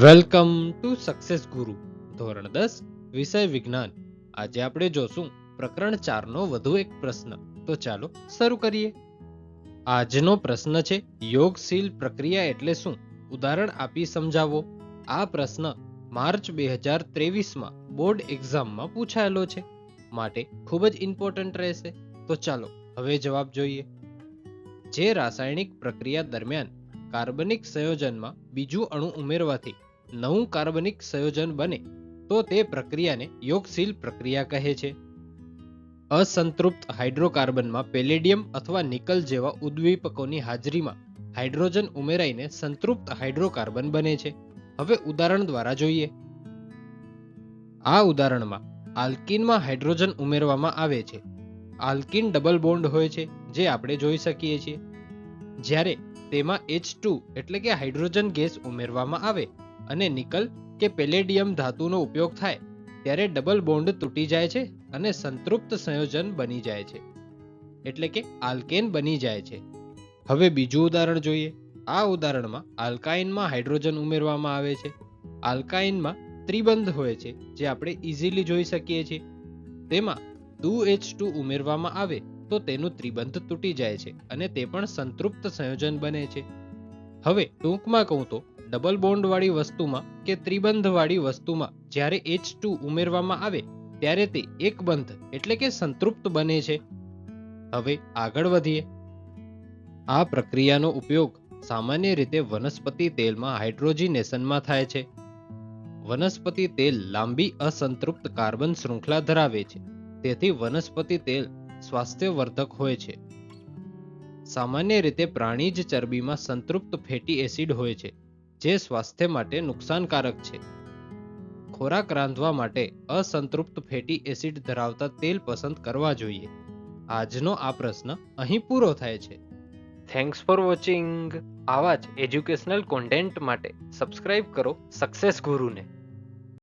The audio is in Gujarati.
વેલકમ ટુ સક્સેસ ગુરુ, ધોરણ દસ, વિષય વિજ્ઞાન. આજે આપણે જોશું પ્રકરણ ચારનો વધુ એક પ્રશ્ન. તો ચાલો શરૂ કરીએ. આજનો પ્રશ્ન છે, યોગશીલ પ્રક્રિયા એટલે શું? ઉદાહરણ આપી સમજાવો. આ પ્રશ્ન માર્ચ બે હજાર ત્રેવીસમાં બોર્ડ એક્ઝામમાં પૂછાયેલો છે. માટે ખૂબ જ ઇમ્પોર્ટન્ટ રહેશે. તો ચાલો હવે જવાબ જોઈએ. જે રાસાયણિક પ્રક્રિયા દરમિયાન કાર્બનિક સંયોજનમાં બીજું અણુ ઉમેરવાથી નવું કાર્બનિક સંયોજન બને, તો તે પ્રક્રિયાને યોગશીલ પ્રક્રિયા કહે છે. અસંતૃપ્ત હાઇડ્રોકાર્બનમાં પેલેડિયમ અથવા નિકલ જેવા ઉદ્દીપકોની હાજરીમાં હાઇડ્રોજન ઉમેરાઈને સંતૃપ્ત હાઇડ્રોકાર્બન બને છે. હવે ઉદાહરણ દ્વારા જોઈએ. આ ઉદાહરણમાં આલ્કીનમાં હાઇડ્રોજન ઉમેરવામાં આવે છે. આલ્કીન ડબલ બોન્ડ હોય છે, જે આપણે જોઈ શકીએ છીએ. જ્યારે તેમાં H2 એટલે કે હાઇડ્રોજન ગેસ ઉમેરવામાં આવે અને નિકલ, કે પેલેડિયમ ધાતુનો ઉપયોગ થાય, ત્યારે ડબલ બોન્ડ તૂટી જાય છે અને સંતૃપ્ત સંયોજન બની જાય છે. એટલે કે આલ્કેન બની જાય છે. હવે બીજું ઉદાહરણ જોઈએ. આ ઉદાહરણમાં આલ્કાઇનમાં હાઇડ્રોજન ઉમેરવામાં આવે છે. આલ્કાઇનમાં ત્રિબંધ હોય છે, જે આપણે ઇઝીલી જોઈ શકીએ છીએ. તેમાં ટુ એચ ટુ ઉમેરવામાં આવે, તો તેનું ત્રિબંધ તૂટી જાય છે અને તે પણ સંતૃપ્ત સંયોજન બને છે. હવે ટૂંકમાં કહું તો ડબલ બોન્ડવાળી વસ્તુમાં કે ત્રિબંધવાળી વસ્તુમાં જ્યારે એચ ટુ ઉમેરવામાં આવે, ત્યારે તે એકબંધ એટલે કે સંતૃપ્ત બને છે. હવે આગળ વધીએ. આ પ્રક્રિયાનો ઉપયોગ સામાન્ય રીતે વનસ્પતિ તેલમાં હાઇડ્રોજિનેશનમાં થાય છે. વનસ્પતિ તેલ લાંબી અસંતૃપ્ત કાર્બન શૃંખલા ધરાવે છે. તેથી વનસ્પતિ તેલ સ્વાસ્થ્યવર્ધક હોય છે. સામાન્ય રીતે પ્રાણીજ ચરબીમાં સંતૃપ્ત ફેટી એસિડ હોય છે. જે સ્વાસ્થ્ય માટે નુકસાનકારક છે. ખોરાક રાંધવા માટે અસંતૃપ્ત ફેટી એસિડ ધરાવતા તેલ પસંદ કરવા જોઈએ. આજનો આ પ્રશ્ન અહીં પૂરો થાય છે. થેન્ક્સ ફોર વોચિંગ આવા જ એજ્યુકેશનલ કોન્ટેન્ટ માટે સબસ્ક્રાઇબ કરો સક્સેસ ગુરુને.